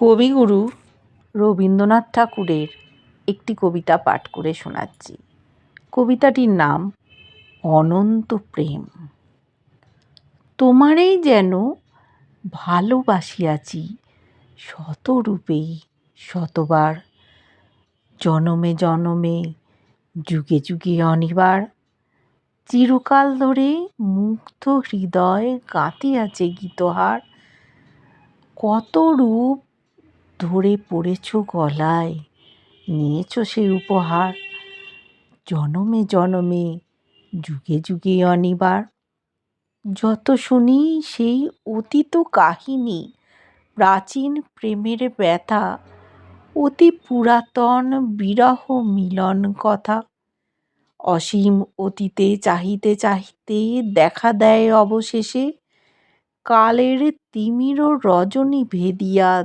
কবিগুরু রবীন্দ্রনাথ ঠাকুরের একটি কবিতা পাঠ করে শোনাচ্ছি। কবিতাটির নাম, অনন্ত প্রেম। তোমারেই যেন ভালোবাসিয়াছি শতরূপেই শতবার, জনমে জনমে, যুগে যুগে অনিবার। চিরকাল ধরে মুগ্ধ হৃদয় গাঁথিয়াছে গীতহার। কত রূপ ধরে পড়েছ গলায়, নিয়েছ সেই উপহার। জনমে জনমে, যুগে যুগে অনিবার। যত শুনি সেই অতীত কাহিনী, প্রাচীন প্রেমের ব্যথা, অতি পুরাতন বিরহ মিলন কথা। অসীম অতীতে চাহিতে চাহিতে দেখা দেয় অবশেষে, কালের তিমির রজনী ভেদিয়া